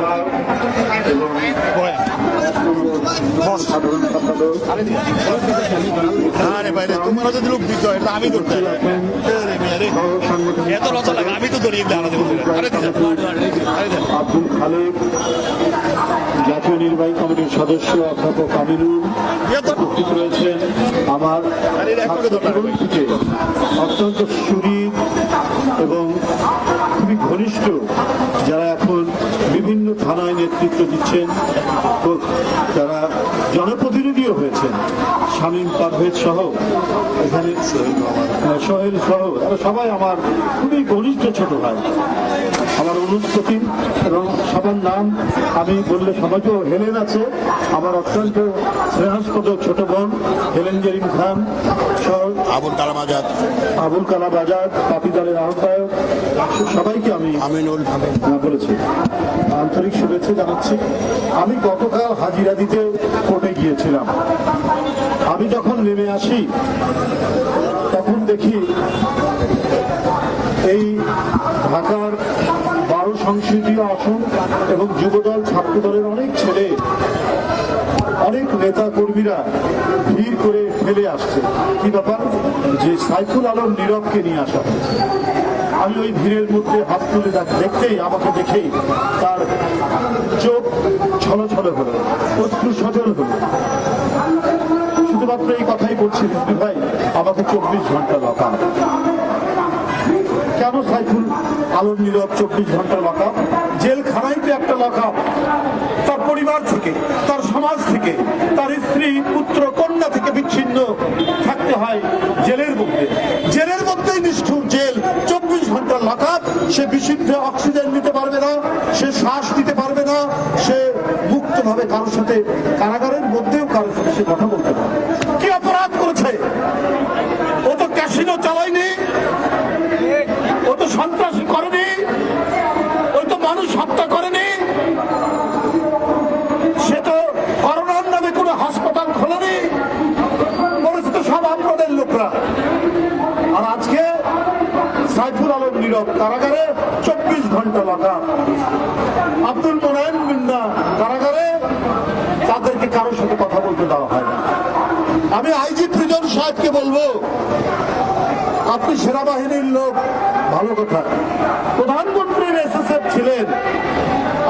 সভাপক এবং সাধারণ সম্পাদক আরে ভাই রে, যদি লোক দিত এটা আমি সাংগঠনিক এত লজ্জা লাগে আমি তো দিন। আব্দুল খালেক জাতীয় নির্বাহী কমিটির সদস্য অধ্যাপক আমিনুল উপস্থিত রয়েছেন। আমার অত্যন্ত দিচ্ছেন তারা জনপ্রতিনিধিও হয়েছেন শামীম পারভেদ সহ এখানে সোহেল সহ সবাই আমার খুবই ঘনিষ্ঠ ছোট ভাই। আমার অনুষ্পতি এবং সবার নাম আমি বললে সবাইকেও হেলেন আছে। আমার অত্যন্ত স্নেহাস্পদ ছোট বোন হেলেন জেরিন খান আবুল কালাম আজাদ। আবুল কালাম আজাদ পাপি দলের আহ্বায়ক। সবাইকে আমি আমিনুল বলেছি আন্তরিক শুভেচ্ছা জানাচ্ছি। আমি গতকাল হাজিরা দিতে কোর্টে গিয়েছিলাম। আমি যখন নেমে আসি দেখি। এই ঢাকার বারো সংসদীয় আসন এবং যুবদল ছাত্র দলের অনেক ছেলে, অনেক নেতা কর্মীরা ভিড় করে ফেলে আসছে। কি ব্যাপার? যে সাইফুল আলম নীরবকে নিয়ে আসা হয়েছে। আমি ওই ভিড়ের মধ্যে হাত তুলে দেখ- দেখতেই, আমাকে দেখেই তার চোখ ছলো ছলো হলো অশ্রু সজল হলো। শুধুমাত্র এই কথাই বলছি ভাই? আমাকে চব্বিশ ঘণ্টা লকাম কেন সাইফুল আলম নীরব চব্বিশ ঘণ্টা লকাম জেলখানায় তো একটা লকাম তার পরিবার থেকে, তার সমাজ থেকে, তার স্ত্রী, পুত্র, কন্যা থেকে বিচ্ছিন্ন থাকতে হয় জেলের মধ্যে। জেলের মধ্যেই নিষ্ঠুর জেল। চব্বিশ ঘণ্টা লকাপ সে বিশুদ্ধ অক্সিজেন নিতে পারবে না, সে শ্বাস নিতে পারবে না, সে মুক্তভাবে কারোর সাথে কারাগারের মধ্যেও কারোর সাথে সে কথা বলতে পারবে কি অপরাধ করেছে ও তো ক্যাসিনো চালায়নি ও তো সন্ত্রাসী করেনি ওই তো মানুষ হত্যা করেনি সে তো করোনার নামে কোনো হাসপাতাল খোলেনি করেছে তো সব আপনাদের লোকরা আর আজকে সাইফুল আলম নীরব কারাগারে চব্বিশ ঘণ্টা লাগা আব্দুল মোনায়েম বিন্দা কারাগারে তাদেরকে কারোর সাথে কথা বলতে দেওয়া হয় না। আমি আইজি প্রিজন সাহেবকে বলব, আপনি সেনাবাহিনীর লোক, ভালো কথা। প্রধানমন্ত্রীর এসএসএফ ছিলেন,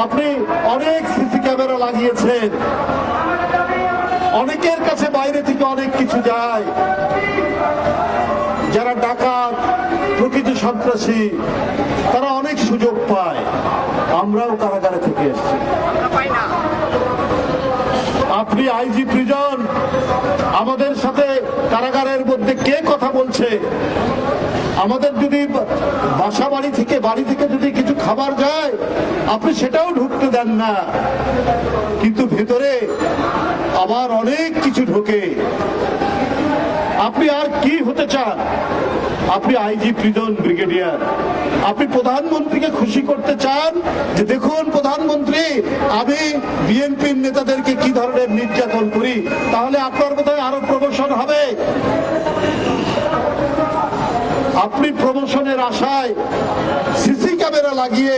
আপনি অনেক সিসি ক্যামেরা লাগিয়েছেন। অনেকের কাছে বাইরে থেকে অনেক কিছু যায়। যারা ডাকাত সন্ত্রাসী, তারা অনেক সুযোগ পায়। আমরাও কারাগারে থেকে এসেছি। আপনি আইজি প্রিজন, আমাদের সাথে কারাগারের মধ্যে কে কথা বলছে? আমাদের যদি বাসা বাড়ি থেকে বাড়ি থেকে যদি কিছু খাবার যায়, আপনি সেটাও ঢুকতে দেন না। কিন্তু ভেতরে আবার অনেক কিছু ঢোকে। আপনি আর কি হতে চান? আপনি আইজি প্রিজন ব্রিগেডিয়ার। আপনি প্রধানমন্ত্রীকে খুশি করতে চান যে দেখুন প্রধানমন্ত্রী, আমি বিএনপির নেতাদেরকে কি ধরনের নির্যাতন করি, তাহলে আপনার বোধহয় আরও প্রমোশন হবে। আপনি প্রমোশনের আশায় সিসি ক্যামেরা লাগিয়ে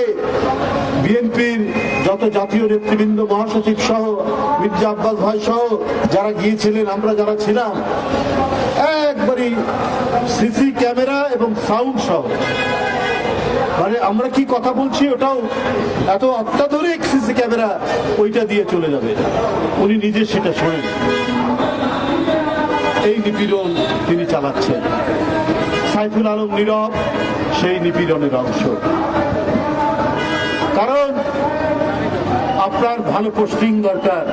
বিএনপির যত জাতীয় নেতৃবৃন্দ, মহাসচিব সহ, মির্জা আব্বাস ভাই সহ, যারা গিয়েছিলেন, আমরা যারা ছিলাম একবারই সিসি ক্যামেরা এবং সাউন্ড সহ। মানে আমরা কি কথা বলছি ওটাও এত অত্যাধুনিক সিসি ক্যামেরা ওইটা দিয়ে চলে যাবে। উনি নিজে সেটা শোনেন। এই নিপীড়ন তিনি চালাচ্ছেন। সাইফুল আলম নীরব, সেই নিপীড়নের অংশ। কারণ আপনার ভালো পোস্টিং দরকার।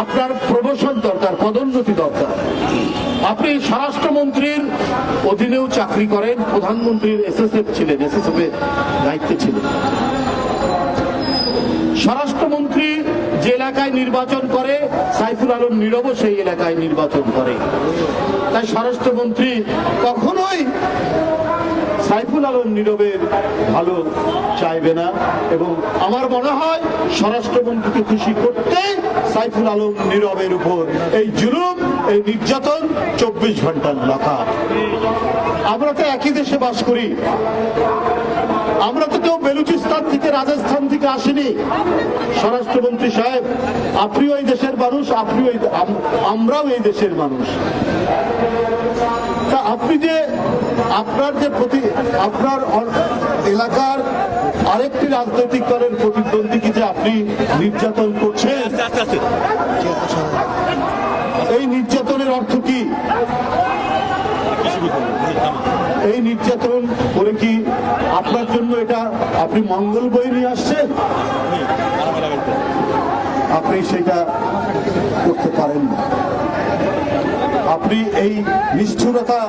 আপনার প্রমোশন দরকার, পদোন্নতি দরকার। আপনি স্বরাষ্ট্রমন্ত্রীর অধীনেও চাকরি করেন, প্রধানমন্ত্রীর এসএসএফ ছিলেন, এসএসএফ এর দায়িত্বে ছিলেন। স্বরাষ্ট্রমন্ত্রী যে এলাকায় নির্বাচন করে, সাইফুল আলম নীরবও সেই এলাকায় নির্বাচন করে। তাই স্বরাষ্ট্রমন্ত্রী কখনোই সাইফুল আলম নীরবের ভালো চাইবে না এবং আমার মনে হয় স্বরাষ্ট্রমন্ত্রীকে খুশি করতে সাইফুল আলম নীরবের উপর। এই জুলুম, এই নির্যাতন চব্বিশ ঘণ্টার লাখা আমরা তো একই দেশে বাস করি। আমরা তো কেউ বেলুচিস্তান থেকে রাজস্থান থেকে আসিনি। স্বরাষ্ট্রমন্ত্রী সাহেব, আপনিও এই দেশের মানুষ, আপনিও এই আম- আমরাও এই দেশের মানুষ। তা আপনি যে আপনার যে প্রতি, আপনার এলাকার আরেকটি রাজনৈতিক দলের প্রতিদ্বন্দ্বীকে যে আপনি নির্যাতন করছেন? এই নির্যাতনের অর্থ কি? এই নির্যাতন করে কি আপনার জন্য এটা আপনি মঙ্গল বই নিয়ে আসছেন? আপনি সেটা করতে পারেন না। আপনি এই নিষ্ঠুরতা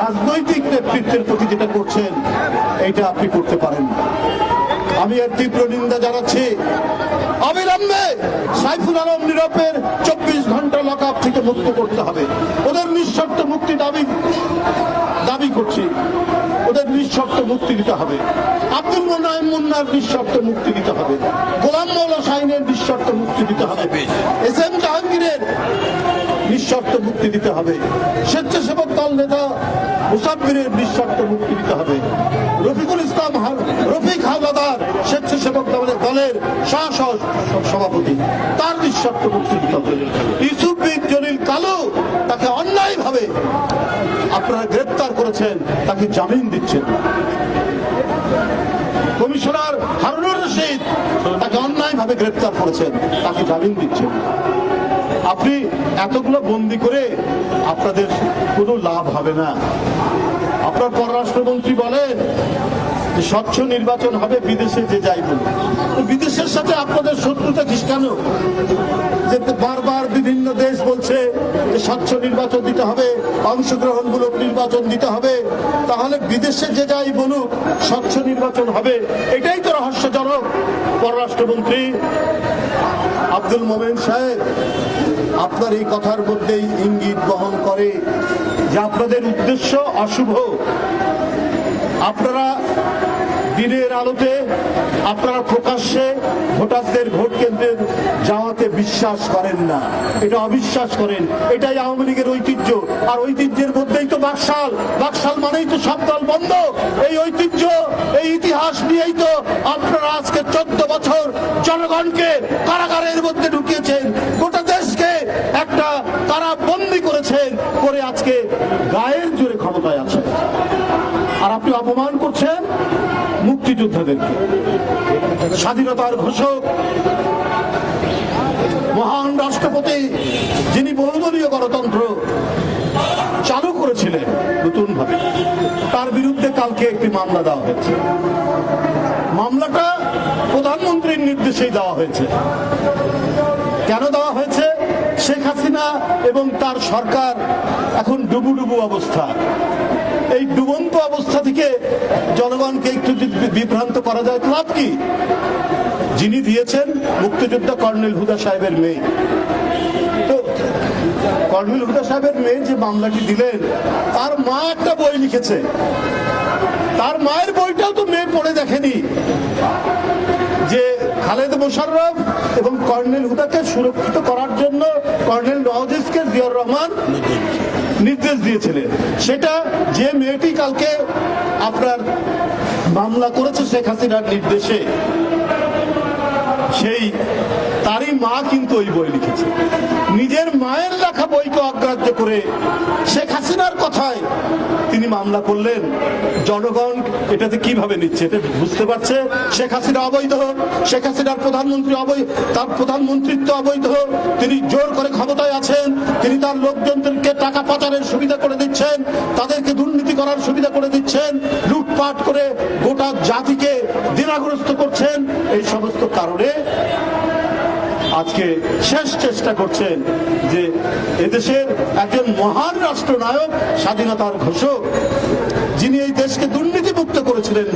রাজনৈতিক নেতৃত্বের প্রতি যেটা করছেন এটা আপনি করতে পারেন আমি এর তীব্র নিন্দা জানাচ্ছি। অবিলম্বে সাইফুল আলম নিরপের চব্বিশ ঘণ্টা লক থেকে মুক্ত করতে হবে। ওদের নিঃশর্ত মুক্তি দাবি দাবি করছি। ওদের নিঃশর্ত মুক্তি দিতে হবে। আব্দুল মোনায়েম মুন্নার নিঃশর্ত মুক্তি দিতে হবে। গোলাম মৌলা শাহিনের নিঃশর্ত মুক্তি দিতে হবে। এস এম জাহাঙ্গীরের নিঃশর্ত মুক্তি দিতে হবে। স্বেচ্ছাসেবক দল নেতা মুসাফিরের নিঃশর্ত মুক্তি দিতে হবে। রফিকুল ইসলাম রফিক হাওলাদার স্বেচ্ছাসেবক দলের দলের সহ সভাপতি তার নিঃশর্ত মুক্তি দিতে হবে। ইউসুফ জলিল কালু তাকে অন্যায়ভাবে আপনারা গ্রেপ্তার করেছেন, তাকে জামিন দিচ্ছেন। কমিশনার হারুনুর রশিদ তাকে অন্যায়ভাবে গ্রেপ্তার করেছেন, তাকে জামিন দিচ্ছেন। আপনি এতগুলো বন্দি করে আপনাদের কোনো লাভ হবে না। আপনার পররাষ্ট্রমন্ত্রী বলেন যে স্বচ্ছ নির্বাচন হবে, বিদেশে যে যাই বলুন। বিদেশের সাথে আপনাদের শত্রুতা কিস কেন? যে বারবার বিভিন্ন দেশ বলছে স্বচ্ছ নির্বাচন দিতে হবে, অংশগ্রহণমূলক নির্বাচন দিতে হবে। তাহলে বিদেশে যে যাই বলুক, স্বচ্ছ নির্বাচন হবে। এটাই তো রহস্যজনক। পররাষ্ট্রমন্ত্রী আব্দুল মোমেন সাহেব, আপনার এই কথার মধ্যেই ইঙ্গিত বহন করে যে আপনাদের উদ্দেশ্য অশুভ। আপনারা দিনের আলোতে, আপনারা প্রকাশ্যে ভোটারদের ভোট বিশ্বাস করেন না। এটা অবিশ্বাস করেন। এটাই আওয়ামী লীগের ঐতিহ্য। আর ঐতিহ্যের মধ্যেই তো বাকশাল। বাকশাল মানেই তো সব দল বন্ধ। এই ঐতিহ্য, এই ইতিহাস নিয়েই তো আপনারা আজকে চোদ্দ বছর জনগণকে কারাগারের মধ্যে ঢুকিয়েছেন। গোটা দেশকে একটা কারা বন্দি করেছেন, করে আজকে গায়ের জোরে ক্ষমতায় আছেন। আর আপনি অপমান করছেন মুক্তিযোদ্ধাদেরকে। স্বাধীনতার ঘোষক মহান রাষ্ট্রপতি, যিনি বহুদলীয় গণতন্ত্র চালু করেছিলেন নতুন ভাবে তার বিরুদ্ধে কালকে একটি মামলা দেওয়া হয়েছে। মামলাটা প্রধানমন্ত্রীর নির্দেশেই দেওয়া হয়েছে। কেন দেওয়া হয়েছে? শেখ হাসিনা এবং তার সরকার এখন ডুবু ডুবু অবস্থা। এই ডুবন্ত অবস্থা থেকে জনগণকে একটু বিভ্রান্ত করা যায় লাভ কি? যিনি দিয়েছেন মুক্তিযোদ্ধা কর্নেল হুদা সাহেবের মেয়ে। তো কর্নেল হুদা সাহেবের মেয়ে যে মামলাটি দিলেন, তার মা একটা বই লিখেছে। তার মায়ের বইটাও তো মেয়ে পড়ে দেখেনি। যে খালেদ মোশাররফ এবং কর্নেল হুদাকে সুরক্ষিত করার জন্য কর্নেল নওয়াজিজকে জিয়র রহমান নির্দেশ দিয়েছিলেন। সেটা যে মেয়েটি কালকে আপনার মামলা করেছে শেখ হাসিনার নির্দেশে সেই তারই মা কিন্তু ওই বই লিখেছে। নিজের মায়ের লেখা বইকে অগ্রাহ্য করে শেখ হাসিনার কথায় তিনি মামলা করলেন। জনগণ এটাতে কীভাবে নিচ্ছে এটা বুঝতে পারছে? শেখ হাসিনা অবৈধ, শেখ হাসিনার প্রধানমন্ত্রী অবৈধ তার প্রধানমন্ত্রিত্ব অবৈধ। তিনি জোর করে ক্ষমতায় আছেন, তিনি তার লোকজনদেরকে টাকা পাচারের সুবিধা করে দিচ্ছেন, তাদেরকে দুর্নীতি করার সুবিধা করে দিচ্ছেন, লুটপাট করে গোটা জাতিকে দিনাগ্রস্ত করছেন। এই সমস্ত কারণে আজকে শেষ চেষ্টা করছেন যে এদেশের একজন মহান রাষ্ট্রনায়ক, স্বাধীনতার ঘোষক, যিনি এই দেশকে দুর্নীতিমুক্ত করেছিলেন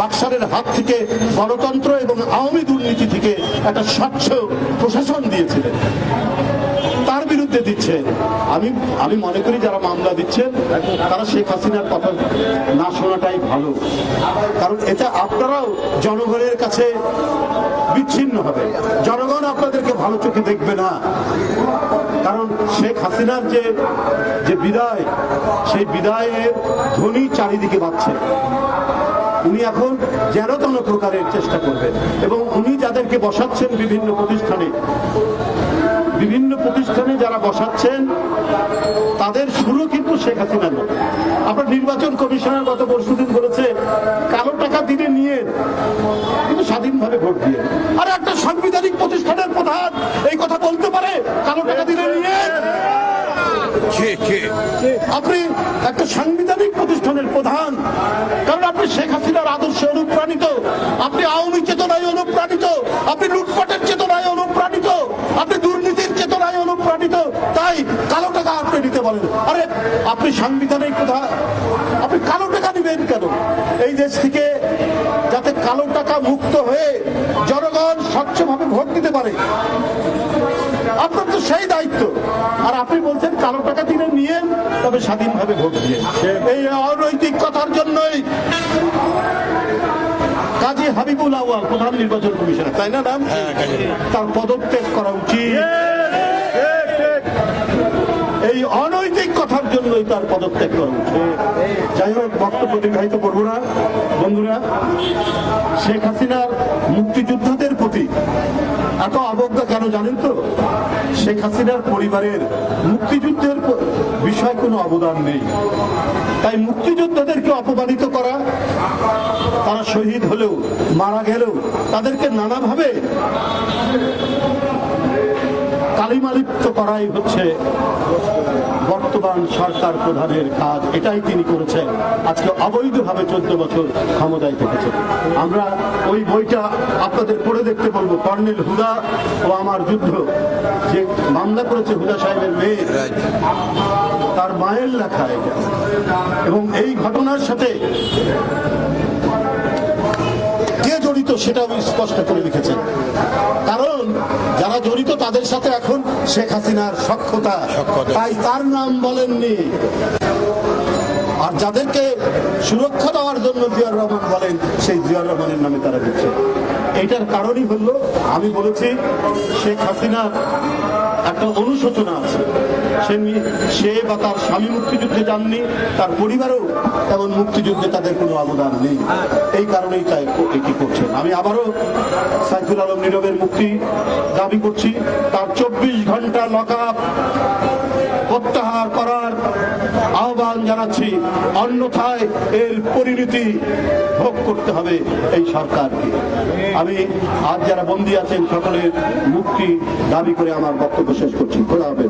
বাক্সারের হাত থেকে গণতন্ত্র এবং আওয়ামী দুর্নীতি থেকে একটা স্বচ্ছ প্রশাসন দিয়েছিলেন। তার বিরুদ্ধে দিচ্ছেন আমি আমি মনে করি যারা মামলা দিচ্ছেন তারা শেখ হাসিনার কথা না শোনাটাই ভালো। কারণ এটা আপনারাও জনগণের কাছে বিচ্ছিন্ন হবে। জনগণ আপনাদেরকে ভালো চোখে দেখবে না। কারণ শেখ হাসিনার যে যে বিদায়, সেই বিদায়ের ধ্বনি চারিদিকে বাজছে। উনি এখন যেন তেন প্রকারের চেষ্টা করবেন। এবং উনি যাদেরকে বসাচ্ছেন বিভিন্ন প্রতিষ্ঠানে বিভিন্ন প্রতিষ্ঠানে যারা বসাচ্ছেন তাদের শুরু কিন্তু শেখ হাসিনার মতো। আপনার নির্বাচন কমিশনার গত পরশুদিন বলেছে কালো টাকা দিনে নিয়ে কিন্তু স্বাধীনভাবে ভোট দিয়ে। আর একটা সাংবিধানিক প্রতিষ্ঠানের প্রধান এই কথা বলতে পারে কালো টাকা দিনে নিয়ে। আপনি একটা সাংবিধানিক প্রতিষ্ঠানের প্রধান কারণ আপনি শেখ হাসিনার আদর্শে অনুপ্রাণিত আপনি আওয়ামী চেতনায় অনুপ্রাণিত আপনি লুটপাটের চেতনায় অনুপ্রাণিত আপনি অনুপ্রাণিত তাই কালো টাকা আপনি নিতে বলেন। আরে আপনি সাংবিধানিক প্রধান আপনি কালো টাকা নিবেন কেন? এই দেশ থেকে যাতে কালো টাকা মুক্ত হয়ে জনগণ স্বচ্ছভাবে ভোট দিতে পারে। আপনার তো সেই দায়িত্ব। আর আপনি বলছেন কালো টাকা দিনে নিয়ে তবে স্বাধীনভাবে ভোট দিয়ে এই অনৈতিক কথার জন্যই কাজী হাবিবুল আওয়াল প্রধান নির্বাচন কমিশনার তাই না নাম? হ্যাঁ, তার পদত্যাগ করা উচিত। এই অনৈতিক কথার জন্যই তার পদত্যাগ করা যাই হোক, বক্তব্য দীর্ঘায়িত করব না। বন্ধুরা, শেখ হাসিনার মুক্তিযোদ্ধাদের প্রতি এত অবজ্ঞা কেন জানেন তো? শেখ হাসিনার পরিবারের মুক্তিযুদ্ধের বিষয়ে কোনো অবদান নেই। তাই মুক্তিযোদ্ধাদেরকে অপমানিত করা, তারা শহীদ হলেও, মারা গেলেও, তাদেরকে নানাভাবে কালিমালিপ্ত করাই হচ্ছে বর্তমান সরকার প্রধানের কাজ। এটাই তিনি করেছেন। আজকে অবৈধভাবে চোদ্দ বছর ক্ষমতায় থেকেছেন। আমরা ওই বইটা আপনাদের পড়ে দেখতে বলব। কর্নেল হুদা ও আমার যুদ্ধ। যে মামলা করেছে হুদা সাহেবের মেয়ে, তার মায়ের লেখা এটা এবং এই ঘটনার সাথে কে জড়িত সেটাও স্পষ্ট করে লিখেছেন। কারণ তাদের সাথে এখন শেখ হাসিনার সক্ষতা। তাই তার নাম বলেননি। আর যাদেরকে সুরক্ষা দেওয়ার জন্য জিয়ার রহমান বলেন সেই জিয়ার রহমানের নামে তারা দিচ্ছে। এটার কারণই হলো আমি বলেছি শেখ হাসিনার একটা অনুশোচনা আছে। সে সে বা তার স্বামী মুক্তিযুদ্ধে যাননি, তার পরিবারও তেমন মুক্তিযুদ্ধে তাদের কোনো অবদান নেই। এই কারণেই তাই এটি করছেন। আমি আবারও সাইফুল আলম নীরবের মুক্তি দাবি করছি। তার চব্বিশ ঘণ্টা লক প্রত্যাহার করার আহ্বান জানাচ্ছি। অন্যথায় এর পরিণতি ভোগ করতে হবে এই সরকারকে। আমি আজ যারা বন্দী আছেন, সকলের মুক্তি দাবি করে আমার বক্তব্য শেষ করছি। খোলা হবে